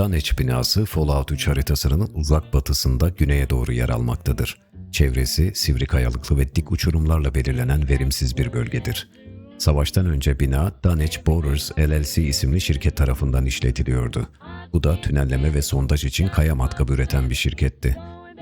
Dunwich binası Fallout 3 haritasının uzak batısında güneye doğru yer almaktadır. Çevresi sivri kayalıklı ve dik uçurumlarla belirlenen verimsiz bir bölgedir. Savaştan önce bina Dunwich Borders LLC isimli şirket tarafından işletiliyordu. Bu da tünelleme ve sondaj için kaya matkabı üreten bir şirketti.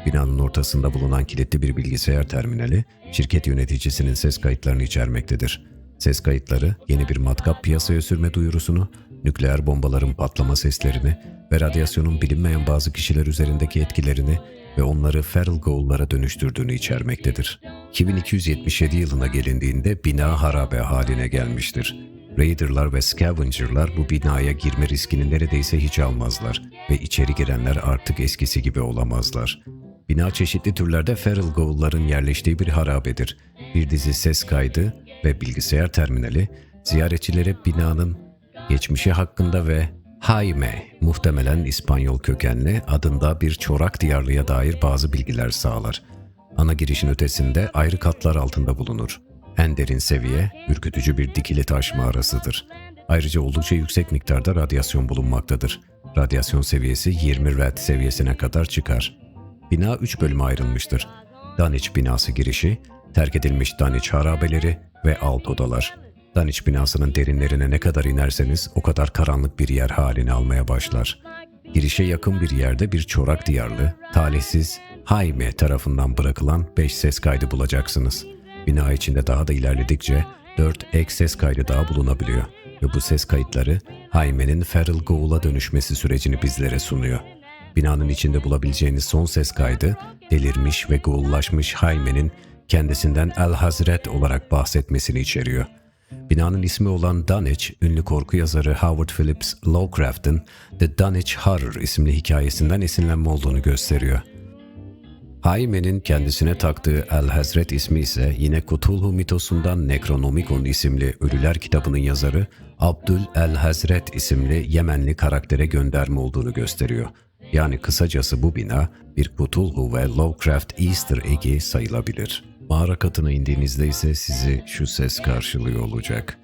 Binanın ortasında bulunan kilitli bir bilgisayar terminali, şirket yöneticisinin ses kayıtlarını içermektedir. Ses kayıtları yeni bir matkap piyasaya sürme duyurusunu, nükleer bombaların patlama seslerini ve radyasyonun bilinmeyen bazı kişiler üzerindeki etkilerini ve onları feral ghoul'lara dönüştürdüğünü içermektedir. 2277 yılına gelindiğinde bina harabe haline gelmiştir. Raider'lar ve Scavenger'lar bu binaya girme riskini neredeyse hiç almazlar ve içeri girenler artık eskisi gibi olamazlar. Bina çeşitli türlerde feral ghoul'ların yerleştiği bir harabedir. Bir dizi ses kaydı ve bilgisayar terminali ziyaretçilere binanın geçmişi hakkında ve Jaime, muhtemelen İspanyol kökenli adında bir çorak diyarlıya dair bazı bilgiler sağlar. Ana girişin ötesinde ayrı katlar altında bulunur. En derin seviye, ürkütücü bir dikili taş mağarasıdır. Ayrıca oldukça yüksek miktarda radyasyon bulunmaktadır. Radyasyon seviyesi 20 rad seviyesine kadar çıkar. Bina 3 bölüme ayrılmıştır. Dunwich binası girişi, terk edilmiş Dunwich harabeleri ve alt odalar. Dunwich binasının derinlerine ne kadar inerseniz o kadar karanlık bir yer halini almaya başlar. Girişe yakın bir yerde bir çorak diyarlı, talihsiz Jaime tarafından bırakılan 5 ses kaydı bulacaksınız. Bina içinde daha da ilerledikçe 4 ek ses kaydı daha bulunabiliyor ve bu ses kayıtları Jaime'nin Feral Ghoul'a dönüşmesi sürecini bizlere sunuyor. Binanın içinde bulabileceğiniz son ses kaydı, delirmiş ve ghoullaşmış Jaime'nin kendisinden El Hazret olarak bahsetmesini içeriyor. Binanın ismi olan Dunwich, ünlü korku yazarı Howard Phillips Lovecraft'ın The Dunwich Horror isimli hikayesinden esinlenme olduğunu gösteriyor. Jaime'nin kendisine taktığı El Hazret ismi ise yine Cthulhu mitosundan Necronomicon isimli Ölüler kitabının yazarı Abdül El Hazret isimli Yemenli karaktere gönderme olduğunu gösteriyor. Yani kısacası bu bina bir Cthulhu ve Lovecraft Easter egg'i sayılabilir. Mağara katına indiğinizde ise sizi şu ses karşılıyor olacak.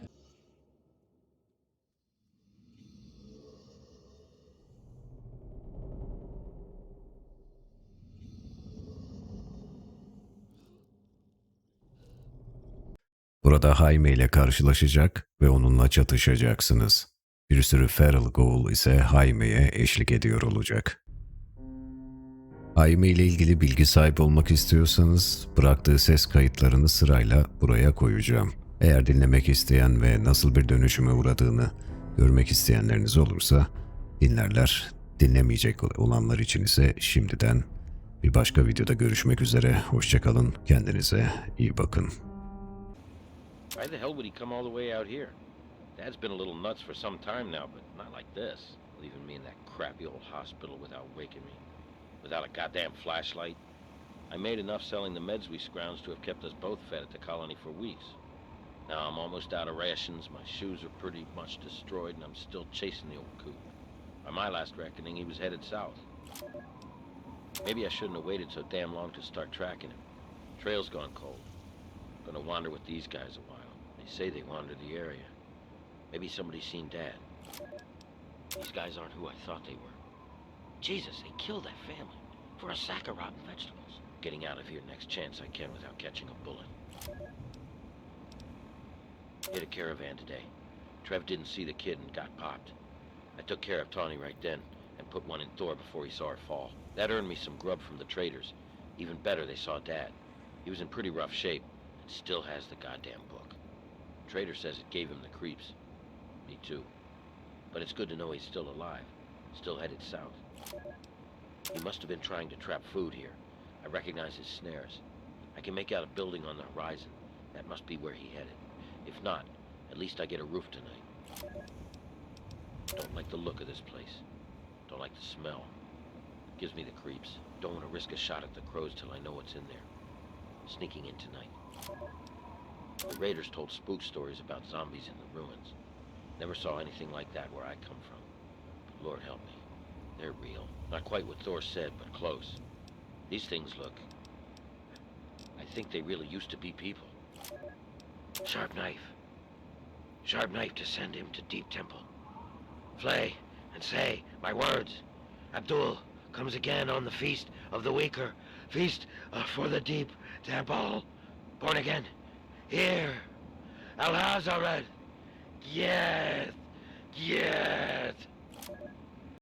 Burada Jaime ile karşılaşacak ve onunla çatışacaksınız. Bir sürü feral ghoul ise Jaime'ye eşlik ediyor olacak. Jaime ile ilgili bilgi sahibi olmak istiyorsanız bıraktığı ses kayıtlarını sırayla buraya koyacağım. Eğer dinlemek isteyen ve nasıl bir dönüşüme uğradığını görmek isteyenleriniz olursa dinlerler. Dinlemeyecek olanlar için ise şimdiden bir başka videoda görüşmek üzere. Hoşçakalın. Kendinize iyi bakın. Why the hell would he come all the way out here? Dad's been a little nuts for some time now, but not like this. Leaving me in that crappy old hospital without waking me. Without a goddamn flashlight. I made enough selling the meds we scrounged to have kept us both fed at the colony for weeks. Now I'm almost out of rations, my shoes are pretty much destroyed, and I'm still chasing the old coot. By my last reckoning, he was headed south. Maybe I shouldn't have waited so damn long to start tracking him. Trail's gone cold. Gonna wander with these guys a while. They say they wander the area. Maybe somebody's seen Dad. These guys aren't who I thought they were. Jesus, they killed that family for a sack of rotten vegetables. Getting out of here next chance I can without catching a bullet. Hit a caravan today. Trev didn't see the kid and got popped. I took care of Tawny right then and put one in Thor before he saw her fall. That earned me some grub from the traders. Even better, they saw Dad. He was in pretty rough shape and still has the goddamn book. Trader says it gave him the creeps. Me too. But it's good to know he's still alive. Still headed south. He must have been trying to trap food here. I recognize his snares. I can make out a building on the horizon. That must be where he headed. If not, at least I get a roof tonight. Don't like the look of this place. Don't like the smell. Gives me the creeps. Don't want to risk a shot at the crows till I know what's in there. Sneaking in tonight. The raiders told spook stories about zombies in the ruins. Never saw anything like that where I come from. But Lord help me. They're real. Not quite what Thor said, but close. These things look... I think they really used to be people. Sharp knife. Sharp knife to send him to Deep Temple. Flay and say my words. Abdul comes again on the feast of the weaker. Feast uh, for the Deep Temple. Born again. Here. Al-Hazaret. Yes. Yes.